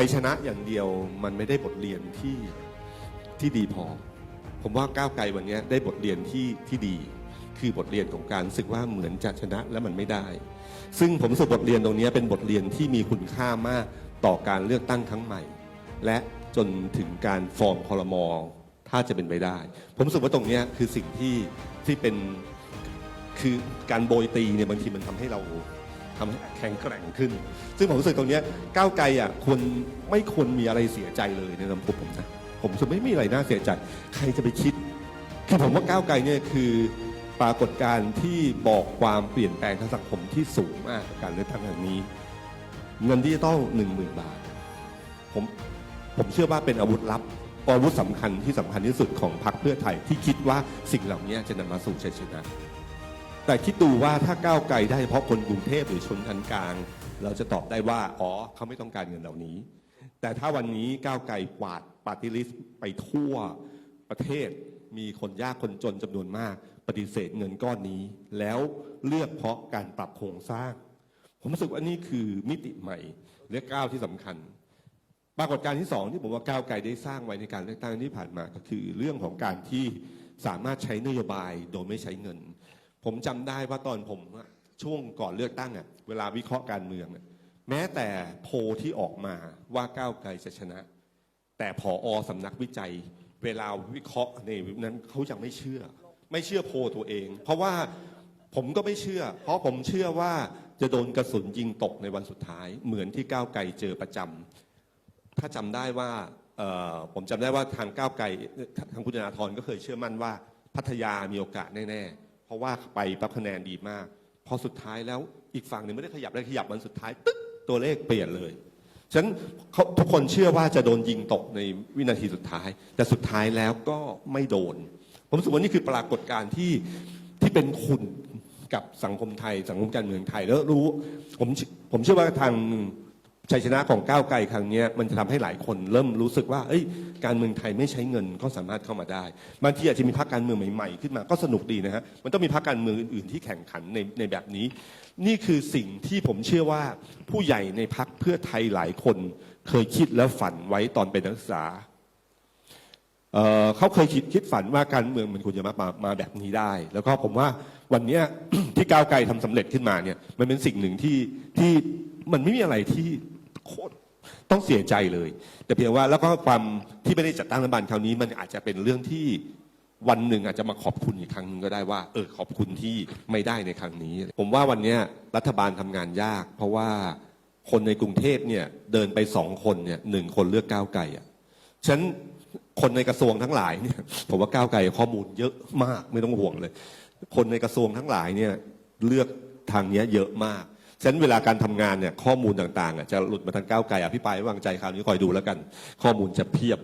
ชัยชนะอย่างเดียวมันไม่ได้บทเรียนที่ที่ดีพอ ผมว่าก้าวไกลวันนี้ได้บทเรียนที่ที่ดี คือบทเรียนของการรู้สึกว่าเหมือนจะชนะแล้วมันไม่ได้ ซึ่งผมสึกบทเรียนตรงนี้เป็นบทเรียนที่มีคุณค่ามากต่อการเลือกตั้งครั้งใหม่ และจนถึงการฟอร์มคอรมอถ้าจะเป็นไปได้ ผมรู้สึกว่าตรงนี้คือสิ่งที่ที่เป็นคือการโบยตีเนี่ยบางทีมันทำให้เรา ทำแข็งแกร่งขึ้น ซึ่งผมรู้สึกตรงนี้ก้าวไกลอะควรไม่ควรมีอะไรเสียใจเลยในลำพผมนะผมรู้สึกไม่มีอะไรน่าเสียใจ ใครจะไปคิด คือผมว่าก้าวไกลเนี่ยคือปรากฏการณ์ที่บอกความเปลี่ยนแปลงทางสังคมที่สูงมากกับการเลือกตั้งครั้งนี้ เงินที่จะต้องหนึ่งหมื่นบาท ผมผมเชื่อว่าเป็นอาวุธลับอาวุธสำคัญที่สำคัญที่สุดของพรรคเพื่อไทยที่คิดว่าสิ่งเหล่านี้จะนำมาสู่ชัยชนะ แต่คิดดูว่าถ้าก้าวไกลได้เฉพาะคนกรุงเทพหรือชนชั้นกลาง เราจะตอบได้ว่าอ๋อเขาไม่ต้องการเงินเหล่านี้ แต่ถ้าวันนี้ก้าวไกลกวาดปาร์ตี้ลิสต์ไปทั่วประเทศมีคนยากคนจนจำนวนมาก ปฏิเสธเงินก้อนนี้ แล้วเลือกเพราะการปรับโครงสร้าง ผมรู้สึกว่านี่คือมิติใหม่และก้าวที่สำคัญ ปรากฏการณ์ที่สองที่ผมว่าก้าวไกลได้สร้างไว้ในการเลือกตั้งที่ผ่านมาก็คือเรื่องของการที่สามารถใช้นโยบายโดยไม่ใช้เงิน ผมจำได้ว่าตอนผมช่วงก่อนเลือกตั้งอะเวลาวิเคราะห์การเมือง แม้แต่โพที่ออกมาว่าก้าวไกลจะชนะ แต่ผออสำนักวิจัย เวลาวิเคราะห์ในนั้นเขายังไม่เชื่อ ไม่เชื่อโพตัวเอง เพราะว่าผมก็ไม่เชื่อ เพราะผมเชื่อว่าจะโดนกระสุนยิงตกในวันสุดท้าย เหมือนที่ก้าวไกลเจอประจำถ้าจำได้ว่าผมจำได้ว่าทางก้าวไกลทางคุณธนาธรก็เคยเชื่อมั่นว่าพัทยามีโอกาสแน่ๆ เพราะว่าไปปั๊บคะแนนดีมาก พอสุดท้ายแล้วอีกฝั่งหนึ่งไม่ได้ขยับได้ขยับวันสุดท้ายตึ๊กตัวเลขเปลี่ยนเลยฉะนั้นทุกคนเชื่อว่าจะโดนยิงตกในวินาทีสุดท้าย แต่สุดท้ายแล้วก็ไม่โดน ผมรู้สึกว่านี่คือปรากฏการณ์ที่ที่เป็นคุณกับสังคมไทย สังคมการเมืองไทยแล้วรู้ผมผมเชื่อว่าทาง ชัยชนะของก้าวไกลครั้งนี้มันจะทำให้หลายคนเริ่มรู้สึกว่าเอ้ยการเมืองไทยไม่ใช้เงินก็สามารถเข้ามาได้บางทีอาจจะมีพรรคการเมืองใหม่ๆขึ้นมาก็สนุกดีนะฮะมันต้องมีพรรคการเมืองอื่นๆที่แข่งขันในในแบบนี้ นี่คือสิ่งที่ผมเชื่อว่าผู้ใหญ่ในพรรคเพื่อไทยหลายคนเคยคิดและฝันไว้ตอนเป็นนักศึกษาเเขาเคยคิดคิดฝันว่าการเมืองมันควรจะมามามาแบบนี้ได้ แล้วก็ผมว่าวันนี้ที่ก้าวไกลทำสำเร็จขึ้นมาเนี่ยมันเป็นสิ่งหนึ่งที่ที่มันไม่มีอะไรที่ โคตรต้องเสียใจเลย แต่เพียงว่าแล้วก็ความที่ไม่ได้จัดตั้งรัฐบาลคราวนี้มันอาจจะเป็นเรื่องที่วันหนึ่งอาจจะมาขอบคุณอีกครั้งหนึ่งก็ได้ว่า เออขอบคุณที่ไม่ได้ในครั้งนี้ ผมว่าวันนี้รัฐบาลทำงานยาก เพราะว่าคนในกรุงเทพเนี่ยเดินไปสองคนเนี่ยหนึ่งคนเลือกก้าวไกลอะฉันคนในกระทรวงทั้งหลายเนี่ยผมว่าก้าวไกลข้อมูลเยอะมากไม่ต้องห่วงเลย คนในกระทรวงทั้งหลายเนี่ยเลือกทางนี้เยอะมาก ฉะนั้นเวลาการทำงานเนี่ยข้อมูลต่างๆอะจะหลุดมาทางก้าวไกลอภิปรายไม่วางใจคราวนี้คอยดูแล้วกัน ข้อมูลจะเพียบ